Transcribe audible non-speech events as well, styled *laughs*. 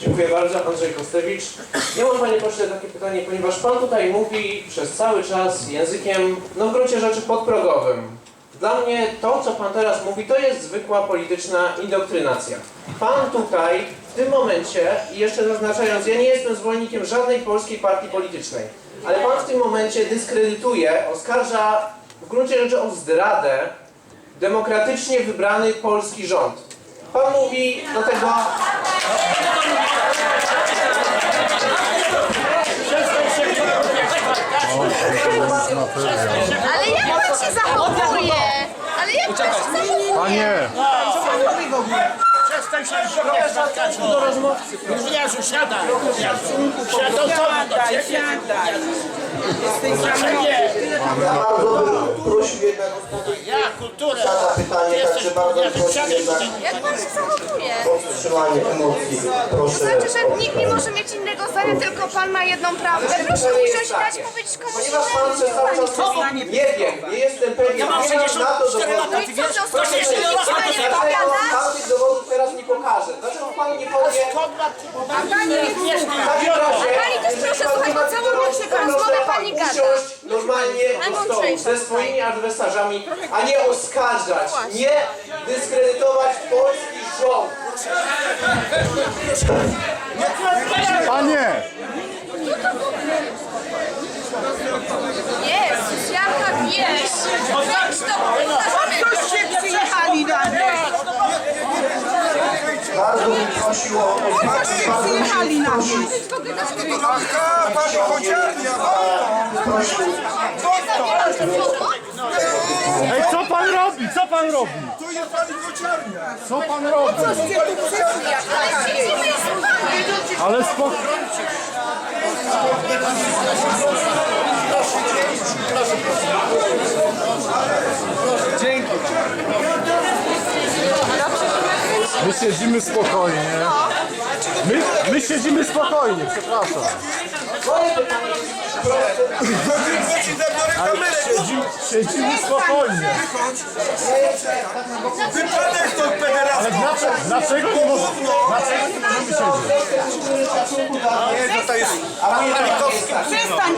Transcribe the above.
Dziękuję bardzo, Andrzej Kostewicz. Ja mam Panie Pośle takie pytanie, ponieważ Pan tutaj mówi przez cały czas językiem, no w gruncie rzeczy podprogowym. Dla mnie to, co Pan teraz mówi, to jest zwykła polityczna indoktrynacja. Pan tutaj w tym momencie, i jeszcze zaznaczając, ja nie jestem zwolennikiem żadnej polskiej partii politycznej, ale Pan w tym momencie dyskredytuje, oskarża w gruncie rzeczy o zdradę demokratycznie wybrany polski rząd. Pan mówi do tego... Ale jak pan się zachowuje? Ale jak pan się zachowuje? Panie, Przestań się śmiać, do rozmówcy. Jezu, siadaj. Siadaj, siadaj, siadaj. Proszę nie. Ja bardzo bym prosił jednak o Ja, kulturę. pytanie, Ty także bardzo jednak tutaj. Jak pan się zachowuje? o wstrzymanie emocji. Proszę Znaczy, że nikt nie może mieć innego zdania, tylko pan ma jedną prawdę. Proszę usiąść i dać powiedzieć komuś Ponieważ pan przez cały czas mówi, nie wiem, nie jestem pewien, Ja mam nie mam na to 64 dowodu. lata, No i co, że Proszę jeszcze raz na to nie zadać. Dlaczego pogadać? pan tych dowodów teraz nie pokaże? Dlaczego pan nie powie... A pani nie słucha. A pani też proszę słuchać, bo całą noc się pan rozmowę pani gada. usiąść normalnie do stołu ze swoimi adwersarzami, a nie oskarżać, nie dyskredytować polski rząd. *laughs* panie, Jezus, jaka wieś! Weź to, pokażemy. przyjechali na mnie. Bardzo bym prosił o Przyjechali na. Aha, pani! Prosił ej, co pan robi? Co pan robi? Tu jest pani kociarnia! Co pan robi? Ale siedzimy i słuchamy. Ale My siedzimy spokojnie. My, my siedzimy spokojnie, przepraszam. Kamerę! Siedzimy, siedzimy spokojnie. Wypadaj stąd Ale dlaczego, dlaczego nie możemy, dlaczego siedzieć? Nie, tutaj jest... Przestań.